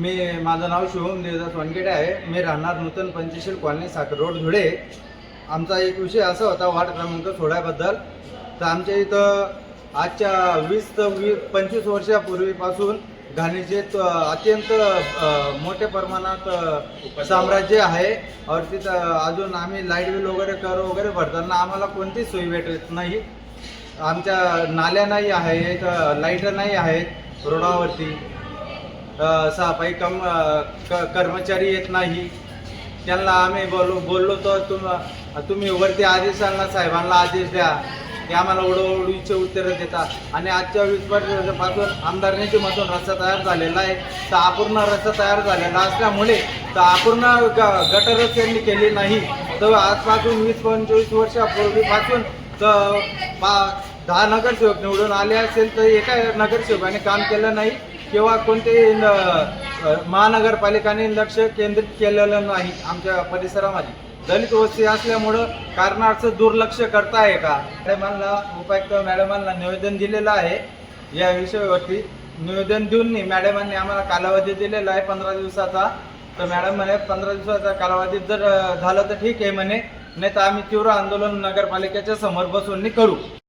मी माझं नाव शिवम देवदास वानखेडे आहे. मी राहणार नूतन पंचशील कॉलनी साखर रोड धुळे. आमचा एक विषय असा होता वार्ड क्रमांक सोळाबद्दल. तर आमच्या इथं आजच्या वीस ते वीस पंचवीस वर्षापूर्वीपासून घाणीचे अत्यंत मोठ्या प्रमाणात साम्राज्य आहे. और तिथं अजून आम्ही लाइट बिल वगैरे कर वगैरे भरताना आम्हाला कोणतीच सोयी भेटत नाही. आमच्या नाल्या नाही आहेत लाइट नाही आहेत रोडावरती. सफाई कम क कर्मचारी येत नाही. त्यांना आम्ही बोलू बोललो तर तुम तुम्ही वरती आदेश साहेबांना आदेश द्या. ते आम्हाला ओढवडीचे उत्तरं देतात. आणि आजच्या वीस आमदारनीचे मधून रस्ता तयार झालेला आहे. तर अपूर्ण रस्ता तयार झालेला असल्यामुळे तर अपूर्ण ग गटरच त्यांनी केली नाही. तर आजपासून वीस पंचवीस वर्षापूर्वीपासून तर पा दहा नगरसेवक निवडून आले असेल तर एका नगरसेवकाने काम केलं नाही. किंवा कोणतेही न- महानगरपालिकाने लक्ष केंद्रित केलेलं नाही आमच्या परिसरामध्ये. दलित वस्ती असल्यामुळं कारणार्थ दुर्लक्ष करताय का? मॅडमांना उपायुक्त मॅडमांना निवेदन दिलेलं आहे. या विषयावरती निवेदन देऊन नाही मॅडमांनी आम्हाला कालावधी दिलेला आहे पंधरा दिवसाचा. तर मॅडम म्हणे पंधरा दिवसाचा कालावधी जर झालं तर ठीक आहे म्हणे. नाही तर आम्ही तीव्र आंदोलन नगरपालिकेच्या समोर बसून करू.